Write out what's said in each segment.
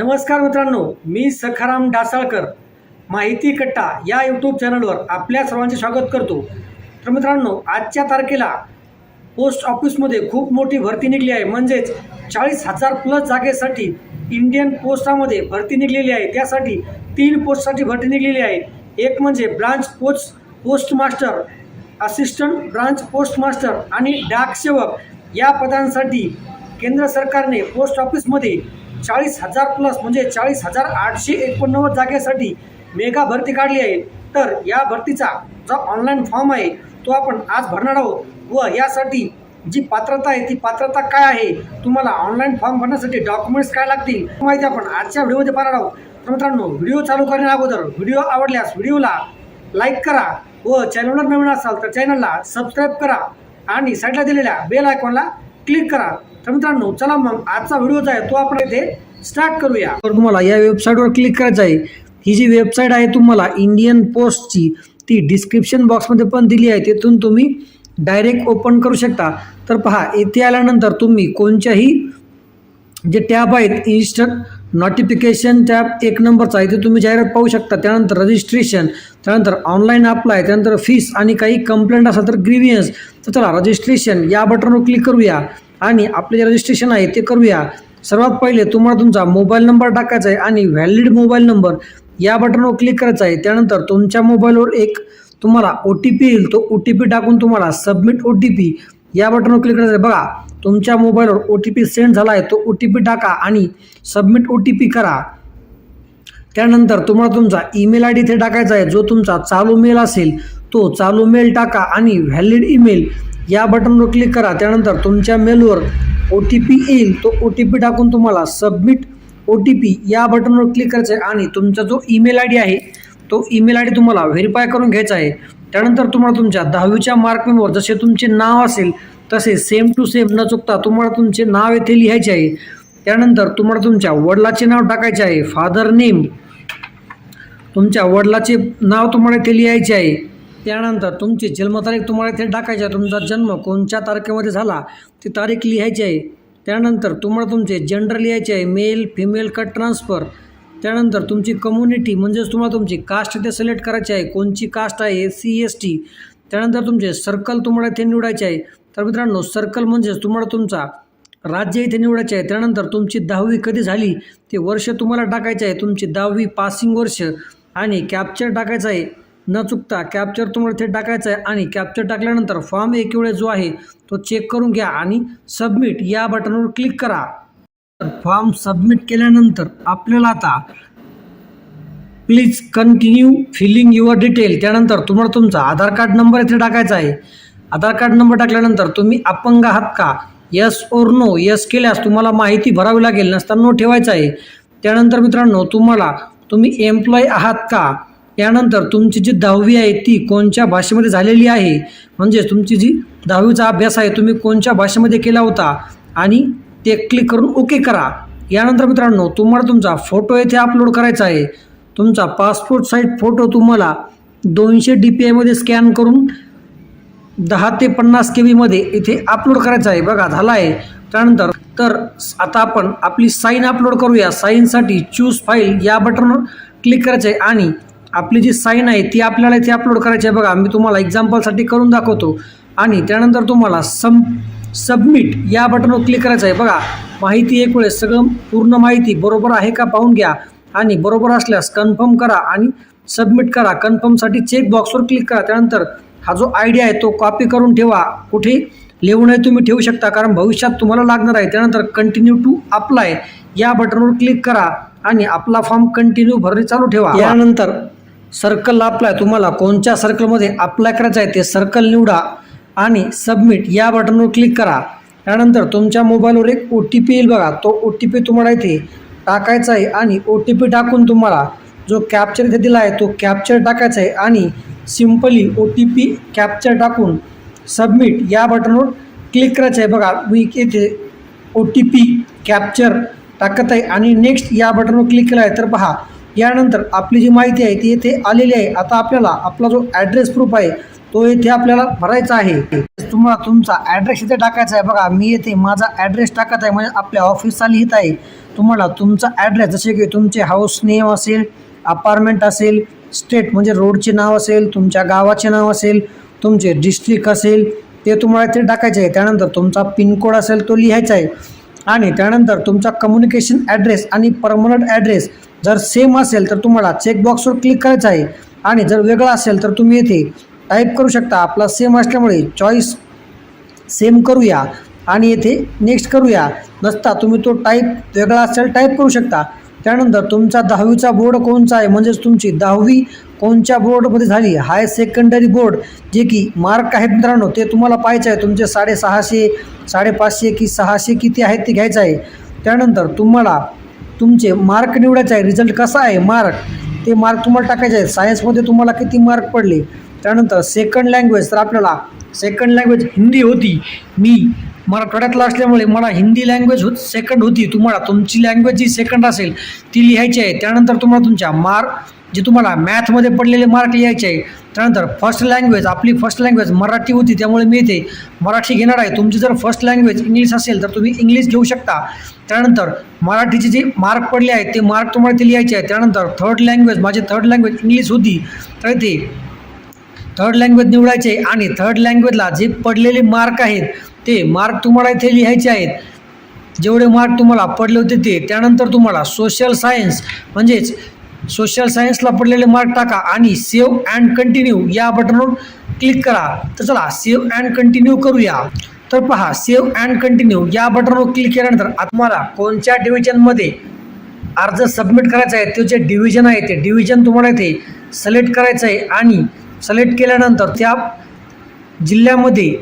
नमस्कार मित्रांनो मी सखाराम डासाळकर माहिती कट्टा या यूट्यूब चॅनलवर आपल्या सर्वांचे स्वागत करतो. तर मित्रांनो आजच्या तारखेला पोस्ट ऑफिसमध्ये खूप मोठी भरती निघली आहे. म्हणजेच चाळीस हजार प्लस जागेसाठी इंडियन पोस्टामध्ये भरती निघलेली आहे. त्यासाठी तीन पोस्टसाठी भरती निघलेली आहे. एक म्हणजे branch post post master assistant branch post master आणि डाकसेवक या पदांसाठी केंद्र सरकारने पोस्ट ऑफिसमध्ये चाळीस हजार प्लस म्हणजे चाळीस हजार आठशे एकोणनव्वद जागेसाठी मेगा भरती काढली आहे. तर या भरतीचा जो ऑनलाईन फॉर्म आहे तो आपण आज भरणार आहोत व यासाठी जी पात्रता आहे ती पात्रता काय आहे तुम्हाला ऑनलाईन फॉर्म भरण्यासाठी डॉक्युमेंट्स काय लागतील माहिती आपण आजच्या व्हिडिओमध्ये पाहणार आहोत. तर मित्रांनो व्हिडिओ चालू करण्या अगोदर व्हिडिओ आवडल्यास व्हिडिओला लाईक करा व चॅनलवर नवीन असाल तर चॅनलला सबस्क्राईब करा आणि साईडला दिलेल्या बेल आयकॉनला क्लिक करा. तर मित्रांनो चला मग आजचा व्हिडिओ जो आहे तो आपण इथे स्टार्ट करूया. तर तुम्हाला या वेबसाईटवर क्लिक करायचं आहे. ही जी वेबसाईट आहे तुम्हाला इंडियन पोस्टची ती डिस्क्रिप्शन बॉक्समध्ये पण दिली आहे. तिथून तुम्ही डायरेक्ट ओपन करू शकता. तर पहा इथे आल्यानंतर तुम्ही कोणत्याही जे टॅब आहेत इन्स्टंट नोटिफिकेशन टॅब एक नंबरचा आहे ते तुम्ही जाहिरात पाहू शकता. त्यानंतर रजिस्ट्रेशन त्यानंतर ऑनलाईन अप्लाय त्यानंतर फीस आणि काही कंप्लेंट असेल तर ग्रीवियन्स तर चला रजिस्ट्रेशन या बटनवर क्लिक करूया. आणि आपले जे रजिस्ट्रेशन आहे ते करूया. सर्वात पहिले तुम्हाला तुमचा मोबाईल नंबर टाकायचा आहे आणि व्हॅलिड मोबाईल नंबर या बटनवर क्लिक करायचं आहे. त्यानंतर तुमच्या मोबाईलवर एक तुम्हाला ओ टी पी येईल. तो ओ टी पी टाकून तुम्हाला सबमिट ओ टी पी या बटनवर क्लिक करायचं आहे. बघा तुमच्या मोबाईलवर ओ टी पी सेंड झाला आहे. तो ओ टी पी टाका आणि सबमिट ओ टी पी करा. त्यानंतर तुम्हाला तुमचा ईमेल आय डी इथे टाकायचा आहे. जो तुमचा चालू मेल असेल तो चालू मेल टाका आणि व्हॅलिड ईमेल या बटनवर क्लिक करा. त्यानंतर तुमच्या मेलवर ओ टी पी येईल. तो ओ टी पी टाकून तुम्हाला सबमिट ओ टी पी या बटनवर क्लिक करायचं आहे आणि तुमचा जो ईमेल आय डी आहे तो ईमेल आय डी तुम्हाला व्हेरीफाय करून घ्यायचा आहे. त्यानंतर तुम्हाला तुमच्या दहावीच्या मार्क जसे तुमचे नाव असेल तसे सेम टू सेम न चुकता तुम्हाला तुमचे नाव येथे लिहायचे आहे. त्यानंतर तुम्हाला तुमच्या वडिलाचे नाव टाकायचे आहे. फादर नेम तुमच्या वडिलाचे नाव तुम्हाला इथे लिहायचे आहे. त्यानंतर तुमची जन्मतारीख तुम्हाला इथे टाकायची आहे. तुमचा जन्म कोणत्या तारखेमध्ये झाला ती तारीख लिहायची आहे. त्यानंतर तुम्हाला तुमचे जेंडर लिहायचे आहे. मेल फिमेल कट ट्रान्सफर त्यानंतर तुमची कम्युनिटी म्हणजेच तुम्हाला तुमची कास्ट इथे सिलेक्ट करायची आहे. कोणची कास्ट आहे? एस सी एस टी त्यानंतर तुमचे सर्कल तुम्हाला इथे निवडायचे आहे. तर मित्रांनो सर्कल म्हणजेच तुम्हाला तुमचा राज्य इथे निवडायचे आहे. त्यानंतर तुमची दहावी कधी झाली ते वर्ष तुम्हाला टाकायचे आहे. तुमची दहावी पासिंग वर्ष आणि कॅप्चर टाकायचं आहे. न चुकता कॅप्चर तुम्हाला इथे टाकायचं आहे आणि कॅप्चर टाकल्यानंतर फॉर्म एक वेळेस जो आहे तो चेक करून घ्या आणि सबमिट या बटनवर क्लिक करा. फॉर्म सबमिट केल्यानंतर आपल्याला आता please continue filling your detail त्यानंतर तुम्हाला तुमचा आधार कार्ड नंबर इथे टाकायचा आहे. आधार कार्ड नंबर टाकल्यानंतर तुम्ही अपंग आहात का? यस ओर नो यस केल्यास तुम्हाला माहिती भरावी लागेल नसता नो ठेवायचं आहे. त्यानंतर मित्रांनो तुम्हाला तुम्ही एम्प्लॉय आहात का? त्यानंतर तुमची जी दहावी आहे ती कोणत्या भाषेमध्ये झालेली आहे? म्हणजे तुमची जी दहावीचा अभ्यास आहे तुम्ही कोणत्या भाषेमध्ये केला होता? आणि ते क्लिक करून ओके करा. यानंतर मित्रांनो तुम्हाला तुमचा फोटो येथे अपलोड करायचा आहे. तुमचा पासपोर्ट साईज फोटो तुम्हाला दोनशे डी पी आयमध्ये स्कॅन करून दहा ते पन्नास के बीमध्ये इथे अपलोड करायचा आहे. बघा झाला आहे त्यानंतर तर आता आपण आपली साईन अपलोड करूया. साईनसाठी चूज फाईल या बटनवर क्लिक करायचं आहे. आणि आपली जी साईन आहे ती आपल्याला इथे अपलोड करायची आहे. बघा मी तुम्हाला एक्झाम्पलसाठी करून दाखवतो. आणि त्यानंतर तुम्हाला सम सबमिट या बटनवर क्लिक करायचं आहे. बघा माहिती एक वेळेस सगळं पूर्ण माहिती बरोबर आहे का पाहून घ्या. आणि बरोबर असल्यास कन्फर्म करा आणि सबमिट करा. कन्फर्मसाठी चेक बॉक्सवर क्लिक करा. त्यानंतर हा जो आयडिया आहे तो कॉपी करून ठेवा. कुठे? लिहूनही तुम्ही ठेवू शकता कारण भविष्यात तुम्हाला लागणार आहे. त्यानंतर कंटिन्यू टू अप्लाय या बटनवर क्लिक करा आणि आपला फॉर्म कंटिन्यू भरणे चालू ठेवा. यानंतर सर्कल अप्लाय तुम्हाला कोणत्या सर्कलमध्ये अप्लाय करायचं आहे ते सर्कल निवडा आणि सबमिट या बटनवर क्लिक करा. त्यानंतर तुमच्या मोबाईलवर एक ओ टी पी येईल बघा. तो ओ टी पी तुम्हाला इथे टाकायचा आहे आणि ओ टी पी टाकून तुम्हाला जो कॅप्चर इथे दिला आहे तो कॅप्चर टाकायचा आहे आणि simply O T P captcha टाकून सबमिट या बटनवर क्लिक करायचं आहे. बघा मी इथे ओ टी पी कॅप्चर टाकत आहे आणि नेक्स्ट या बटनवर क्लिक केलं आहे. तर पहा यानंतर आपली जी माहिती आहे ती येथे आलेली आहे. आता आपल्याला आपला जो ॲड्रेस प्रूफ आहे तो येथे आपल्याला भरायचा आहे. तुम्हाला तुमचा ॲड्रेस इथे टाकायचा आहे. बघा मी येथे माझा ॲड्रेस टाकत आहे. म्हणजे आपल्या ऑफिसचा लिहित आहे. तुम्हाला तुमचा ॲड्रेस जसे की तुमचे हाऊस नेम असेल अपार्टमेंट असेल स्टेट म्हणजे रोडचे नाव असेल तुमच्या गावाचे नाव असेल तुमचे डिस्ट्रिक्ट असेल ते तुम्हाला इथे टाकायचे आहे. त्यानंतर तुमचा पिनकोड असेल तो लिहायचा आहे. आणि त्यानंतर तुमचा कम्युनिकेशन ॲड्रेस आणि परमनंट ॲड्रेस जर सेम असेल तर तुम्हाला चेकबॉक्सवर क्लिक करायचं आहे. आणि जर वेगळा असेल तर तुम्ही येथे टाईप करू शकता. आपला सेम असल्यामुळे चॉईस सेम करूया. आणि येथे नेक्स्ट करूया. नसता तुम्ही तो टाईप वेगळा असेल टाईप करू शकता. त्यानंतर तुमचा दहावीचा बोर्ड कोणचा आहे? म्हणजेच तुमची दहावी कोणत्या बोर्डमध्ये झाली? हाय सेकंडरी बोर्ड जे की मार्क आहेत मित्रांनो ते तुम्हाला पाहायचं आहे. तुमचे साडेसहाशे साडेपाचशे की सहाशे किती आहेत ते घ्यायचं आहे. त्यानंतर तुम्हाला तुमचे मार्क निवडायचे आहे. रिझल्ट कसा आहे मार्क ते मार्क तुम्हाला टाकायचे आहे सायन्समध्ये तुम्हाला किती मार्क पडले? त्यानंतर सेकंड लँग्वेज तर आपल्याला सेकंड लँग्वेज हिंदी होती. मी मराठवाड्यातला असल्यामुळे मला हिंदी लँग्वेज होत सेकंड होती. तुम्हाला तुमची लँग्वेज जी सेकंड असेल ती लिहायची आहे. त्यानंतर तुम्हाला तुमच्या मार्क जे तुम्हाला मॅथमध्ये पडलेले मार्क लिहायचे आहे त्यानंतर फर्स्ट लँग्वेज आपली फर्स्ट लँग्वेज मराठी होती त्यामुळे मी इथे मराठी घेणार आहे. तुमची जर फर्स्ट लँग्वेज इंग्लिश असेल तर तुम्ही इंग्लिश घेऊ शकता. त्यानंतर मराठीचे जे मार्क पडले आहेत ते मार्क तुम्हाला ते लिहायचे आहे त्यानंतर थर्ड लँग्वेज माझी थर्ड लँग्वेज इंग्लिश होती. तर इथे थर्ड लँग्वेज निवडायचे आणि थर्ड लँग्वेजला जे पडलेले मार्क आहेत ते मार्क तुम्हाला इथे लिहायचे आहेत. जेवढे मार्क तुम्हाला पडले होते ते त्यानंतर तुम्हाला सोशल सायन्स म्हणजेच सोशल सायन्सला पडलेले मार्क टाका आणि सेव्ह अँड कंटिन्यू या बटनवर क्लिक करा. तर चला सेव्ह अँड कंटिन्यू करूया. तर पहा सेव्ह अँड कंटिन्यू या बटनवर क्लिक केल्यानंतर तुम्हाला कोणत्या डिव्हिजनमध्ये अर्ज सबमिट करायचा आहे ते जे डिव्हिजन आहे ते डिव्हिजन तुम्हाला इथे सिलेक्ट करायचं आहे. आणि सिलेक्ट केल्यानंतर त्या जिल्ह्यामध्ये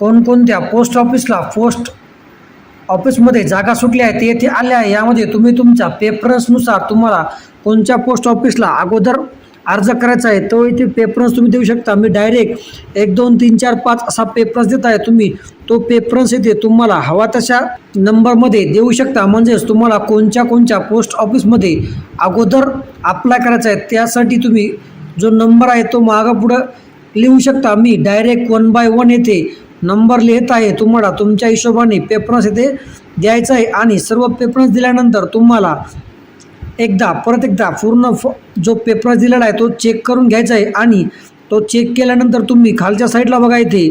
कोणकोणत्या पोस्ट ऑफिसला पोस्ट ऑफिसमध्ये जागा सुटल्या आहेत ते येथे आल्या आहे यामध्ये तुम्ही तुमच्या पेपरन्सनुसार तुम्हाला कोणत्या पोस्ट ऑफिसला अगोदर अर्ज करायचा आहे तो इथे पेपरन्स तुम्ही देऊ शकता. मी डायरेक्ट एक दोन तीन चार पाच असा पेपरन्स देत आहे तुम्ही. तो पेपरन्स येथे तुम्हाला हवा तशा नंबरमध्ये देऊ शकता. म्हणजेच तुम्हाला कोणत्या कोणत्या पोस्ट ऑफिसमध्ये अगोदर अप्लाय करायचा आहे त्यासाठी तुम्ही जो नंबर आहे तो मागं पुढं लिहू शकता मी डायरेक्ट वन बाय वन येथे नंबर लिहित आहे तुम्हाला तुमच्या हिशोबाने पेपरन्स येथे द्यायचा आहे. आणि सर्व पेपरन्स दिल्यानंतर तुम्हाला एकदा परत एकदा पूर्ण फ जो पेपरन्स दिलेला आहे तो चेक करून घ्यायचा आहे. आणि तो चेक केल्यानंतर तुम्ही खालच्या साईडला बघा इथे.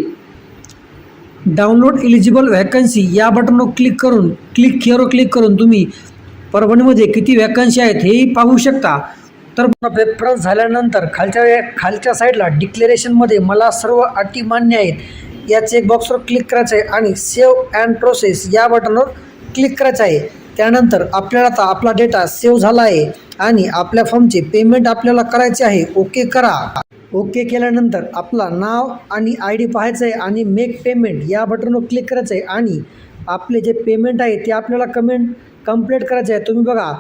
डाउनलोड इलिजिबल व्हॅकन्सी या बटनवर क्लिक करून क्लिक हिअरवर क्लिक करून तुम्ही परभणीमध्ये किती व्हॅकन्सी आहेत हेही पाहू शकता. तर प्रेफरन्स झाल्यानंतर खालच्या खालच्या साईडला डिक्लेरेशनमध्ये मला सर्व अटी मान्य आहेत. या चेकबॉक्सवर क्लिक करायचं आहे आणि सेव्ह अँड प्रोसेस या बटनवर क्लिक करायचं आहे. त्यानंतर आपल्याला आता आपला डेटा सेव्ह झाला आहे आणि आपल्या फॉर्मचे पेमेंट आपल्याला करायचे आहे. ओके करा. ओके केल्यानंतर आपला नाव आणि आय डी पाहायचं आहे आणि मेक पेमेंट या बटनवर क्लिक करायचं आहे आणि आपले जे पेमेंट आहे ते आपल्याला कमेंट कंप्लीट करायचं आहे. तुम्ही बघा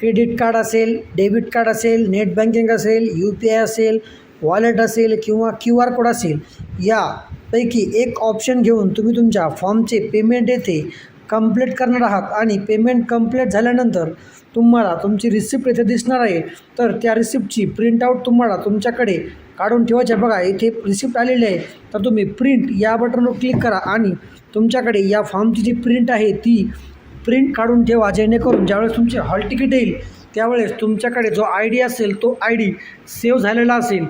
क्रेडिट कार्ड असेल डेबिट कार्ड असेल नेट बँकिंग असेल यू पी आय असेल वॉलेट असेल किंवा क्यू आर कोड असेल यापैकी एक ऑप्शन घेऊन तुम्ही तुमच्या फॉर्मचे पेमेंट येथे कंप्लीट करणार आहात आणि पेमेंट कंप्लीट झाल्यानंतर तुम्हाला तुमची रिसिप्ट येथे दिसणार आहे. तर त्या रिसिप्टची प्रिंटआउट तुम्हाला तुमच्याकडे काढून ठेवायची आहे. बघा इथे रिसिप्ट आलेली आहे. तर तुम्ही प्रिंट या बटनवर क्लिक करा आणि तुमच्याकडे या फॉर्मची जी प्रिंट आहे ती प्रिंट काढून ठेवा जेणेकरून ज्यावेळेस तुमचे हॉल तिकीट येईल त्यावेळेस तुमच्याकडे जो आय डी असेल तो आय डी सेव्ह झालेला असेल.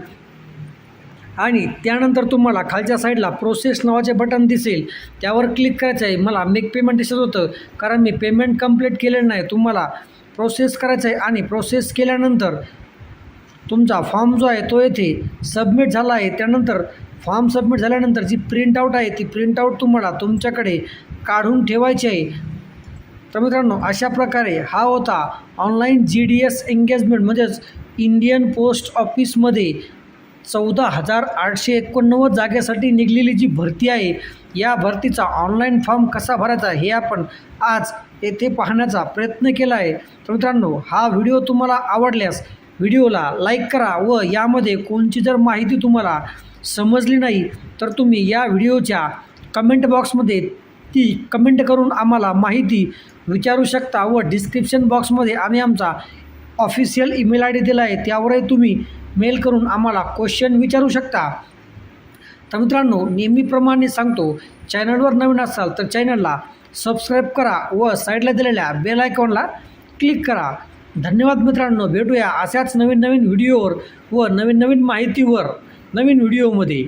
आणि त्यानंतर तुम्हाला खालच्या साईडला प्रोसेस नावाचे बटन दिसेल. त्यावर क्लिक करायचं आहे. मला मेक पेमेंट दिसत होतं. कारण मी पेमेंट कंप्लीट केलेलं नाही. तुम्हाला प्रोसेस करायचं आहे आणि प्रोसेस केल्यानंतर तुमचा फॉर्म जो आहे तो येथे सबमिट झाला आहे. त्यानंतर फॉर्म सबमिट झाल्यानंतर जी प्रिंटआउट आहे ती प्रिंटआउट तुम्हाला तुमच्याकडे काढून ठेवायची आहे. तर मित्रांनो अशा प्रकारे हा होता online G D S engagement म्हणजेच इंडियन पोस्ट ऑफिसमध्ये चौदा हजार आठशे एकोणनव्वद जागेसाठी निघलेली जी भरती आहे या भरतीचा ऑनलाईन फॉर्म कसा भरायचा हे आपण आज येथे पाहण्याचा प्रयत्न केला आहे. तर मित्रांनो हा व्हिडिओ तुम्हाला आवडल्यास व्हिडिओला लाईक करा व यामध्ये कोणची जर माहिती तुम्हाला समजली नाही तर तुम्ही या व्हिडिओच्या कमेंट बॉक्समध्ये ती कमेंट करून आम्हाला माहिती विचारू शकता व डिस्क्रिप्शन बॉक्समध्ये आम्ही आमचा ऑफिशियल ईमेल आय डी दिला आहे. त्यावरही तुम्ही मेल करून आम्हाला क्वेश्चन विचारू शकता. तर मित्रांनो नेहमीप्रमाणे सांगतो चॅनलवर नवीन असाल तर चॅनलला सबस्क्राईब करा व साईडला दिलेल्या बेल आयकॉनला क्लिक करा. धन्यवाद मित्रांनो. भेटूया अशाच नवीन नवीन व्हिडिओवर व नवीन नवीन माहितीवर नवीन व्हिडिओमध्ये